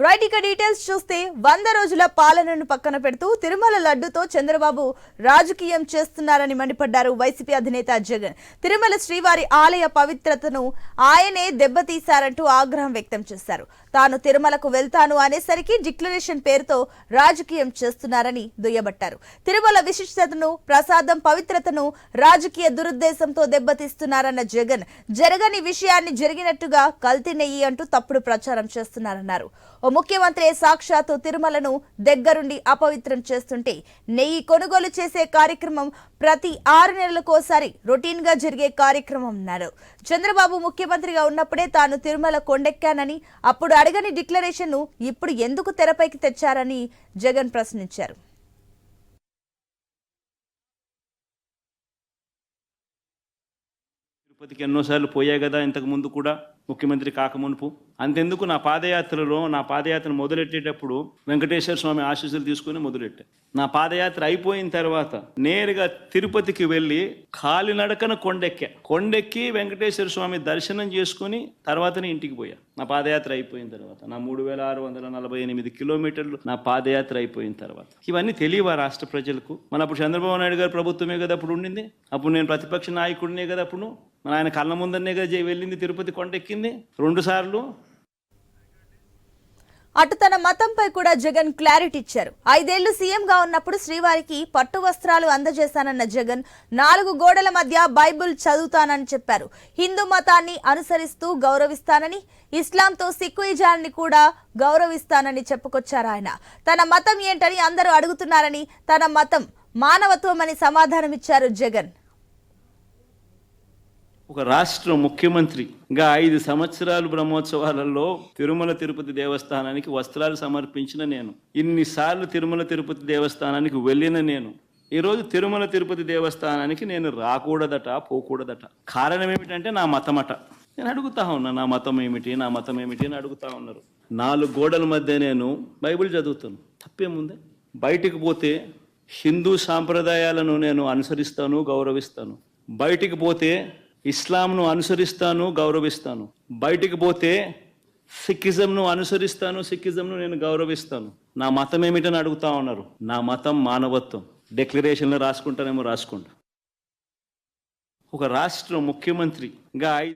Right ఇక details చూస్తే వంద రోజుల పాలనను పక్కన పెడుతూ తిరుమల లడ్డుతో చంద్రబాబు రాజకీయం చేస్తున్నారని మండిపడ్డారు వైసీపీ అధినేత జగన్. తిరుమల శ్రీవారి ఆలయ పవిత్రతను ఆయనే దెబ్బతీశారంటూ ఆగ్రహం వ్యక్తం చేశారు. తాను తిరుమలకు వెళ్తాను అనేసరికి డిక్లరేషన్ పేరుతో రాజకీయం చేస్తున్నారని దుయ్యబట్టారు. తిరుమల విశిష్టతను ప్రసాదం పవిత్రతను రాజకీయ దురుద్దేశంతో దెబ్బతీస్తున్నారన్న జగన్ జరగని విషయాన్ని జరిగినట్టుగా కల్తీ నెయ్యి అంటూ తప్పుడు ప్రచారం చేస్తున్నారన్నారు. ఓ ముఖ్యమంత్రి సాక్షాత్తు తిరుమలను దగ్గరుండి అపవిత్రం చేస్తుంటే నెయ్యి కొనుగోలు చేసే కార్యక్రమం ప్రతి ఆరు నెలలకోసారి రొటీన్గా జరిగే కార్యక్రమం అన్నారు. చంద్రబాబు ముఖ్యమంత్రిగా ఉన్నప్పుడే తాను తిరుమల కొండెక్కానని అప్పుడు అడగని డిక్లరేషన్ను ఇప్పుడు ఎందుకు తెరపైకి తెచ్చారని జగన్ ప్రశ్నించారు. తిరుపతికి ఎన్నోసార్లు పోయా కదా ఇంతకు ముందు కూడా. ముఖ్యమంత్రి కాకమునుపు. అంతెందుకు నా పాదయాత్రలో నా పాదయాత్ర మొదలెట్టేటప్పుడు వెంకటేశ్వర స్వామి ఆశీస్సులు తీసుకుని మొదలెట్టా. నా పాదయాత్ర అయిపోయిన తర్వాత నేరుగా తిరుపతికి వెళ్ళి కాలినడకన కొండెక్కా. కొండెక్కి వెంకటేశ్వర స్వామి దర్శనం చేసుకుని తర్వాతనే ఇంటికి పోయా. నా పాదయాత్ర అయిపోయిన తర్వాత నా మూడు వేల ఆరు వందల నలభై ఎనిమిది కిలోమీటర్లు నా పాదయాత్ర అయిపోయిన తర్వాత. ఇవన్నీ తెలియవా రాష్ట్ర ప్రజలకు? మన అప్పుడు చంద్రబాబు నాయుడు గారు ప్రభుత్వమే కదా అప్పుడు ఉండింది? అప్పుడు నేను ప్రతిపక్ష నాయకుడినే కదా అప్పుడు? మన ఆయన కళ్ళ ముందరనే కదా వెళ్ళింది తిరుపతి కొండెక్కి? రెండు సార్లు. అటు తన మతంపై కూడా జగన్ క్లారిటీ ఇచ్చారు. ఐదేళ్ళు సీఎంగా ఉన్నప్పుడు శ్రీవారికి పట్టు వస్త్రాలు అందజేశానన్న జగన్ నాలుగు గోడల మధ్య బైబిల్ చదువుతానని చెప్పారు. హిందూ మతాన్ని అనుసరిస్తూ గౌరవిస్తానని ఇస్లాంతో సిక్కుయిజాన్ని కూడా గౌరవిస్తానని చెప్పుకొచ్చారు ఆయన. తన మతం ఏంటని అందరూ అడుగుతున్నారని తన మతం మానవత్వం అని సమాధానమిచ్చారు జగన్. ఒక రాష్ట్ర ఇంకా ఐదు సంవత్సరాలు బ్రహ్మోత్సవాలలో తిరుమల తిరుపతి దేవస్థానానికి వస్త్రాలు సమర్పించిన నేను. ఇన్నిసార్లు తిరుమల తిరుపతి దేవస్థానానికి వెళ్ళిన నేను. ఈరోజు తిరుమల తిరుపతి దేవస్థానానికి నేను రాకూడదట పోకూడదట. కారణం ఏమిటంటే నా మతమట. నేను అడుగుతా ఉన్నా నా మతం ఏమిటి నా మతం ఏమిటి అని అడుగుతా ఉన్నారు. నాలుగు గోడల మధ్య నేను బైబిల్ చదువుతాను. తప్పేముంది? బయటికి పోతే హిందూ సాంప్రదాయాలను నేను అనుసరిస్తాను గౌరవిస్తాను. బయటికి పోతే ఇస్లాంను అనుసరిస్తాను గౌరవిస్తాను. బయటికి పోతే సిక్కిజంను అనుసరిస్తాను సిక్కిజంను నేను గౌరవిస్తాను. నా మతం ఏమిటని అడుగుతా ఉన్నారు. నా మతం మానవత్వం. డిక్లరేషన్లో రాసుకుంటానేమో రాసుకుంటా. ఒక రాష్ట్ర ముఖ్యమంత్రిగా ఐ-